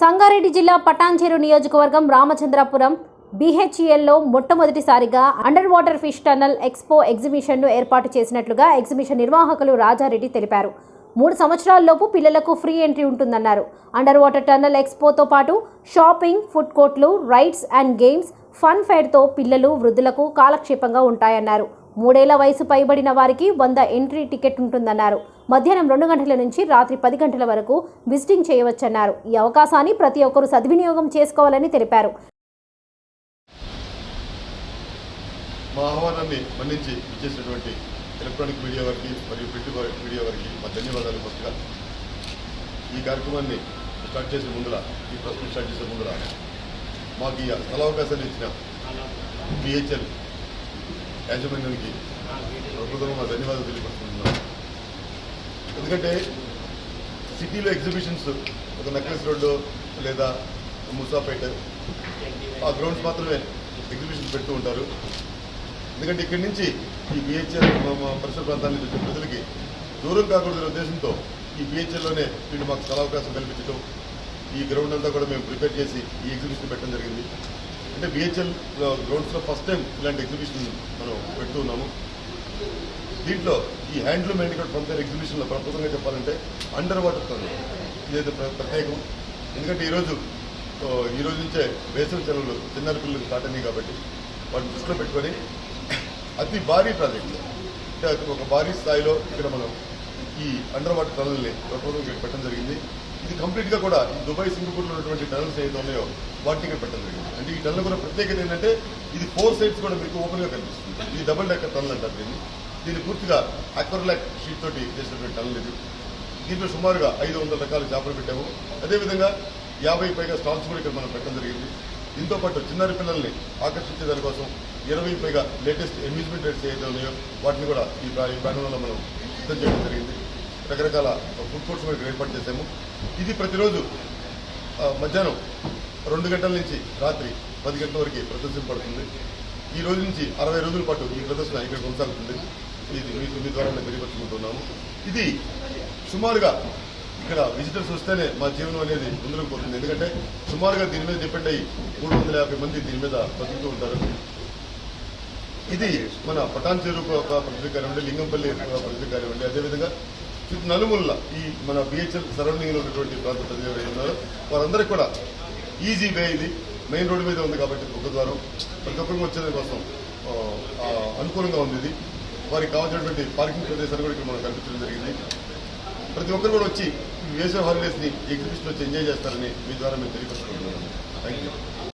సంగారెడ్డి జిల్లా పటాన్చెరు నియోజకవర్గం రామచంద్రపురం బీహెచ్ఈఎల్లో మొట్టమొదటిసారిగా under water fish tunnel expo ఎగ్జిబిషన్ను ఏర్పాటు చేసినట్లుగా ఎగ్జిబిషన్ నిర్వాహకులు రాజారెడ్డి తెలిపారు. మూడు సంవత్సరాల్లోపు పిల్లలకు ఫ్రీ ఎంట్రీ ఉంటుందన్నారు. అండర్ వాటర్ టన్నల్ ఎక్స్పోతో పాటు షాపింగ్ ఫుడ్ కోర్ట్లు రైడ్స్ అండ్ గేమ్స్ ఫన్ ఫైర్తో పిల్లలు వృద్ధులకు కాలక్షేపంగా ఉంటాయన్నారు. మూడేళ్ళ వయసు పైబడిన వారికి వంద ఎంట్రీ టికెట్ ఉంటుందన్నారు. మధ్యాహ్నం రెండు గంటల నుంచి రాత్రి పది గంటల వరకు విజిటింగ్ చేయవచ్చన్నారు. ఈ అవకాశాన్ని ప్రతి ఒక్కరూ సద్వినియోగం చేసుకోవాలని తెలిపారు. మా ఆహ్వానాన్ని మన్నించి ఇచ్చేసినటువంటి ఎలక్ట్రానిక్ మీడియా వారికి మరియు ప్రింట్ మీడియా వారికి మా ధన్యవాదాలు ఫస్ట్గా ఈ కార్యక్రమాన్ని స్టార్ట్ చేసే ముందర ఈ ప్రశ్న స్టార్ట్ చేసే ముందర మాకు ఈ స్థలావకాశాన్ని ఇచ్చిన పిహెచ్ఎల్ యాజమాన్యానికి ప్రభుత్వం మా ధన్యవాదాలు తెలియపడుతున్నాం ఎందుకంటే సిటీలో ఎగ్జిబిషన్స్ ఒక నెక్లెస్ రోడ్డు లేదా ముసాపేట ఆ గ్రౌండ్స్ మాత్రమే ఎగ్జిబిషన్స్ పెడుతూ ఉంటారు. ఎందుకంటే ఇక్కడి నుంచి ఈ బిహెచ్ఎల్ పరిసర ప్రాంతాల నుంచి వచ్చే ప్రజలకి దూరం కాకూడదనే ఉద్దేశంతో ఈ బిహెచ్ఎల్లోనే వీళ్ళు మాకు స్థలావకాశం కల్పించడం ఈ గ్రౌండ్ అంతా కూడా మేము ప్రిపేర్ చేసి ఈ ఎగ్జిబిషన్ పెట్టడం జరిగింది. అంటే బిహెచ్ఎల్ గ్రౌండ్స్లో ఫస్ట్ టైం ఇలాంటి ఎగ్జిబిషన్ మనం పెడుతున్నాము దీంట్లో ఈ హ్యాండ్లూమ్ హ్యాండిక్రాఫ్ట్ పంపేర్ ఎగ్జిబిషన్లో ప్రపంచంగా చెప్పాలంటే అండర్ వాటర్ తను ఇదైతే ప్రత్యేకం. ఎందుకంటే ఈరోజు ఈరోజు ఈ రోజు నుంచే వేసవి సెలవులు చిన్నారి పిల్లలు స్టార్ట్ అయినాయి కాబట్టి వాటిని దృష్టిలో పెట్టుకొని అతి భారీ ప్రాజెక్ట్ అంటే అది ఒక భారీ స్థాయిలో ఇక్కడ మనం ఈ అండర్ వాటర్ టనల్ని ప్రపోజల్ పెట్టడం జరిగింది. ఇది కంప్లీట్గా కూడా ఈ దుబాయ్ సింగపూర్లో ఉన్నటువంటి టనల్స్ ఏదైతే ఉన్నాయో వాటిని ఇక్కడ పెట్టడం జరిగింది. అంటే ఈ టనల్ కూడా ప్రత్యేకత ఏంటంటే ఇది ఫోర్ సైడ్స్ కూడా మీకు ఓపెన్గా కనిపిస్తుంది. ఇది డబుల్ డెక్కర్ టనల్ అంటారు దీన్ని. దీన్ని పూర్తిగా అక్వర్లాక్ షీట్ తోటి చేసినటువంటి టనల్ ఇది. దీంట్లో సుమారుగా ఐదు వందల రకాల చేపలు పెట్టాము. అదేవిధంగా యాభై పైగా స్టాల్స్ కూడా ఇక్కడ మనం పెట్టడం జరిగింది. దీంతో పాటు చిన్నారి పిల్లల్ని ఆకర్షించే దానికోసం ఇరవై పైగా లేటెస్ట్ అమ్యూజ్మెంట్ రేట్స్ ఏదైతే ఉన్నాయో వాటిని కూడా ఈ ప్రా- మనం సిద్ధం చేయడం జరిగింది. రకరకాల ఫుడ్ కోర్ట్స్ కూడా ఏర్పాటు చేశాము ఇది ప్రతిరోజు మధ్యాహ్నం రెండు గంటల నుంచి రాత్రి పది గంటల వరకు ప్రదర్శింపబడుతుంది ఈ రోజు నుంచి అరవై రోజుల పాటు ఈ ప్రదర్శన ఇక్కడ కొనసాగుతుంది ఇది మీ ద్వారా మేము తెలియపరుచుకుంటున్నాము ఇది సుమారుగా ఇక్కడ విజిటర్స్ వస్తేనే మా జీవనం అనేది ముందుకు పోతుంది ఎందుకంటే సుమారుగా దీని మీద డిపెండ్ అయ్యి మూడు వందల యాభై మంది దీని మీద బతుకుతూ ఉంటారు ఇది మన పటాన్ చెరువు ఒక కానివ్వండి లింగంపల్లి పరిస్థితి కానివ్వండి అదేవిధంగా చుట్టూ నలుమూల ఈ మన బిహెచ్ఎల్ సరౌండింగ్లో ఉన్నటువంటి ప్రాంత ప్రజలు ఉన్నారు వారందరికీ కూడా ఈజీ వే ఇది. మెయిన్ రోడ్డు మీద ఉంది కాబట్టి ముఖద్వారం ప్రతి ఒక్కరికి వచ్చేది కోసం అనుకూలంగా ఉంది ఇది. వారికి కావాల్సినటువంటి పార్కింగ్ ప్రదేశాలు కూడా ఇక్కడ మనం కల్పించడం జరిగింది. ప్రతి ఒక్కరు కూడా వచ్చి ఈ వేసవి హాలిడేస్ని ఎగ్జిబిషన్ వచ్చి ఎంజాయ్ చేస్తారని మీ ద్వారా మేము తెలియపడగలను థ్యాంక్ యూ